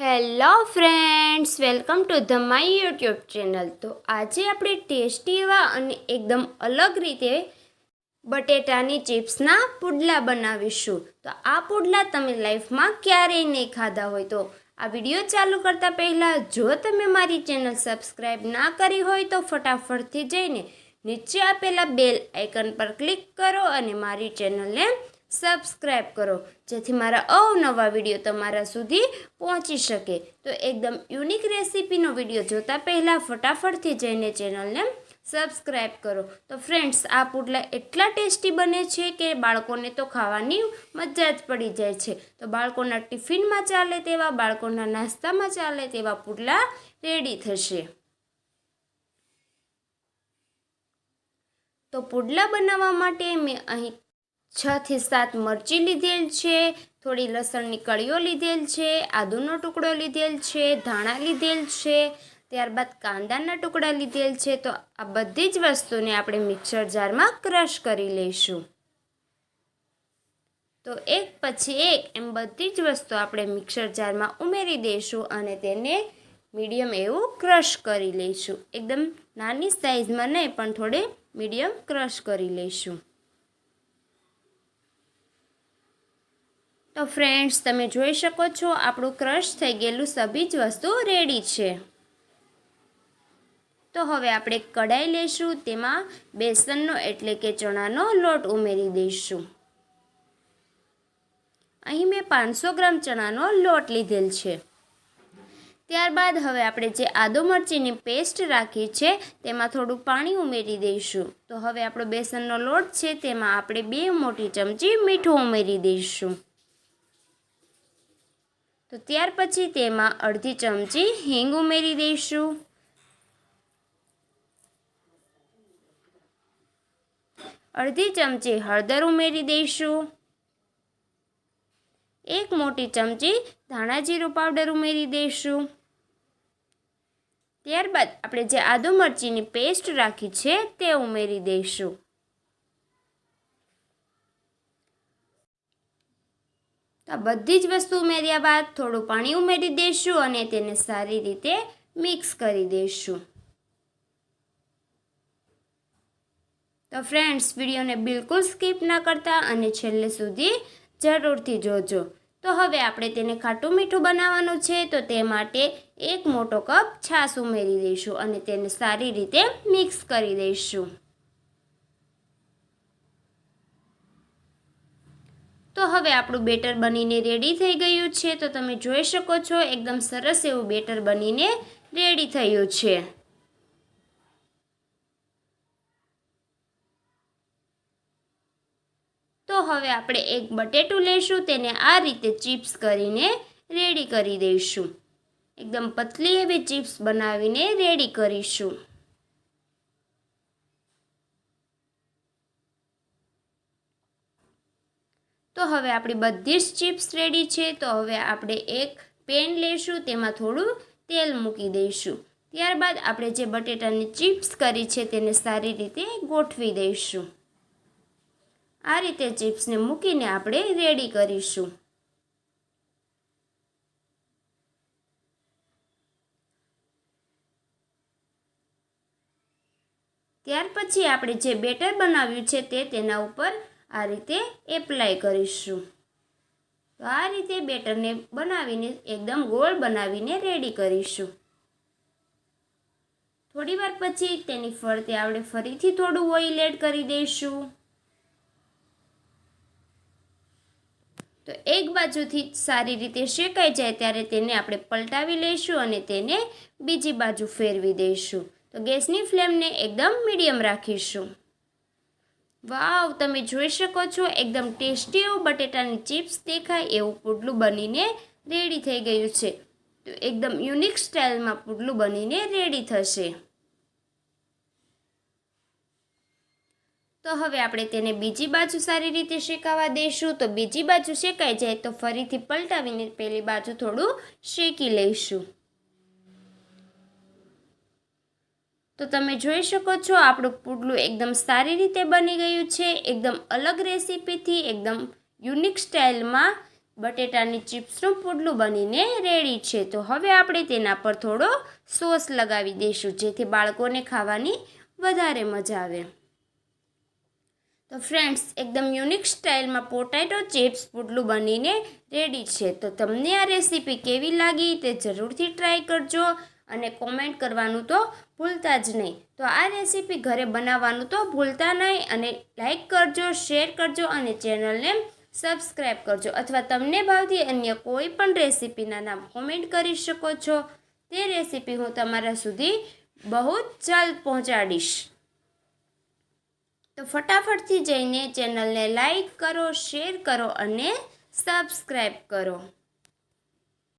Hello friends, welcome to the my YouTube channel. તો આજે આપણે ટેસ્ટી એવા અને એકદમ અલગ રીતે બટેટાની ચિપ્સના પુડલા બનાવીશું. તો આ પુડલા તમે લાઈફમાં ક્યારેય નહીં ખાધા હોય તો આ વીડિયો ચાલુ કરતાં પહેલાં જો તમે મારી ચેનલ સબસ્ક્રાઈબ ના કરી હોય તો ફટાફટથી જઈને નીચે આપેલા બેલ આઇકન પર ક્લિક કરો અને મારી ચેનલને સબસ્ક્રાઈબ કરો, જેથી મારા અવનવા વીડિયો તમારા સુધી પહોંચી શકે. તો એકદમ યુનિક રેસીપીનો વીડિયો જોતા પહેલાં ફટાફટથી જઈને ચેનલને સબસ્ક્રાઈબ કરો. તો ફ્રેન્ડ્સ, આ પુડલા એટલા ટેસ્ટી બને છે કે બાળકોને તો ખાવાની મજા જ પડી જાય છે. તો બાળકોના ટિફિનમાં ચાલે તેવા, બાળકોના નાસ્તામાં ચાલે તેવા પુડલા રેડી થશે. તો પુડલા બનાવવા માટે મેં અહીં છ થી સાત મરચી લીધેલ છે, થોડી લસણની કળીઓ લીધેલ છે, આદુનો ટુકડો લીધેલ છે, ધાણા લીધેલ છે, ત્યારબાદ કાંદાના ટુકડા લીધેલ છે, તો આ બધી જ વસ્તુને આપણે મિક્સર જારમાં ક્રશ કરી લઈશું. તો એક પછી એક એમ બધી જ વસ્તુ આપણે મિક્સર જારમાં ઉમેરી દઈશું અને તેને મીડિયમ એવું ક્રશ કરી લઈશું. એકદમ નાની સાઇઝમાં નહીં, પણ થોડે મીડિયમ ક્રશ કરી લઈશું. તો ફ્રેન્ડ્સ તમે જોઈ શકો છો, આપણું ક્રશ થઈ ગયેલું સભી જ વસ્તુ રેડી છે. તો હવે આપણે કઢાઈ લઈશું, તેમાં બેસનનો એટલે કે ચણાનો લોટ ઉમેરી દઈશું. અહીં મેં પાંચસો ગ્રામ ચણાનો લોટ લીધેલ છે. ત્યારબાદ હવે આપણે જે આદુ મરચીની પેસ્ટ રાખી છે, તેમાં થોડું પાણી ઉમેરી દઈશું. તો હવે આપણો બેસનનો લોટ છે, તેમાં આપણે બે મોટી ચમચી મીઠું ઉમેરી દઈશું. તો ત્યાર પછી તેમાં અડધી ચમચી હિંગ ઉમેરી દઈશું. અડધી ચમચી હળદર ઉમેરી દઈશું. એક મોટી ચમચી ધાણા જીરું પાવડર ઉમેરી દઈશું. ત્યારબાદ આપણે જે આદુ મરચીની પેસ્ટ રાખી છે તે ઉમેરી દઈશું. તો આ બધી જ વસ્તુ ઉમેર્યા બાદ થોડું પાણી ઉમેરી દઈશું અને તેને સારી રીતે મિક્સ કરી દઈશું તો ફ્રેન્ડ્સ, વિડીયોને બિલકુલ સ્કીપ ના કરતા અને છેલ્લે સુધી જરૂરથી જોજો. તો હવે આપણે તેને ખાટું મીઠું બનાવવાનું છે, તો તે માટે એક મોટો કપ છાશ ઉમેરી દઈશું અને તેને સારી રીતે મિક્સ કરી દઈશું તો હવે આપણું બેટર બનીને રેડી થઈ ગયું છે. તો તમે જોઈ શકો છો, એકદમ સરસ એવું બેટર બનીને રેડી થયું છે. તો હવે આપણે એક બટેટું લઈશું તેને આ રીતે ચિપ્સ કરીને રેડી કરી દઈશું. એકદમ પતલી એવી ચિપ્સ બનાવીને રેડી કરીશું. તો હવે આપણી બધી જ ચિપ્સ રેડી છે, તો હવે આપણે એક પેન લઈશું, તેમાં થોડું તેલ મૂકી દઈશું. ત્યારબાદ આપણે જે બટેટાની ચિપ્સ કરી છે, તેને સારી રીતે ગોઠવી દઈશું. આ રીતે ચિપ્સને મૂકીને આપણે રેડી કરીશું. ત્યાર પછી આપણે જે બેટર બનાવ્યું છે, તે તેના ઉપર આ રીતે એપ્લાય કરીશું. તો આ રીતે બેટરને બનાવીને એકદમ ગોળ બનાવીને રેડી કરીશું. થોડી વાર પછી તેની ફરતે આપણે ફરીથી થોડું ઓઇલ એડ કરી દઈશું. તો એક બાજુથી સારી રીતે શેકાઈ જાય ત્યારે તેને આપણે પલટાવી લઈશું અને તેને બીજી બાજુ ફેરવી દઈશું. તો ગેસની ફ્લેમને એકદમ મીડિયમ રાખીશું. વાવ, તમે જોઈ શકો છો, એકદમ ટેસ્ટી એવું બટેટાની ચિપ્સ દેખાય, એવું પુડલું બનીને રેડી થઈ ગયું છે. તો એકદમ યુનિક સ્ટાઇલમાં પુડલું બનીને રેડી થશે. તો હવે આપણે તેને બીજી બાજુ સારી રીતે શેકાવા દઈશું. તો બીજી બાજુ શેકાઈ જાય તો ફરીથી પલટાવીને પેલી બાજુ થોડું શેકી લઈશું. તો તમે જોઈ શકો છો, આપણું પુડલું એકદમ સારી રીતે બની ગયું છે, એકદમ અલગ રેસીપીથી, એકદમ યુનિક સ્ટાઇલમાં બટેટાની ચિપ્સનું પુડલું બનીને રેડી છે. તો હવે આપણે તેના પર થોડો સોસ લગાવી દઈશું, જેથી બાળકોને ખાવાની વધારે મજા આવે. તો ફ્રેન્ડ્સ, એકદમ યુનિક સ્ટાઇલમાં પોટેટો ચિપ્સ પુડલું બનીને રેડી છે. તો તમને આ રેસીપી કેવી લાગી તે જરૂરથી ટ્રાય કરજો. અને કોમેન્ટ કરવાનું તો ભૂલતા જ નહીં. તો આ રેસીપી ઘરે બનાવવાનું તો ભૂલતા નહીં અને લાઇક કરજો શેર કરજો અને ચેનલને સબસ્ક્રાઈબ કરજો. અથવા તમને ભાવતી અન્ય કોઈ પણ રેસીપીના નામ કોમેન્ટ કરી શકો છો. તે રેસીપી હું તમારા સુધી બહુ જ જલ્દ પહોંચાડીશ. તો ફટાફટથી જઈને ચેનલને લાઈક કરો શેર કરો અને સબસ્ક્રાઈબ કરો.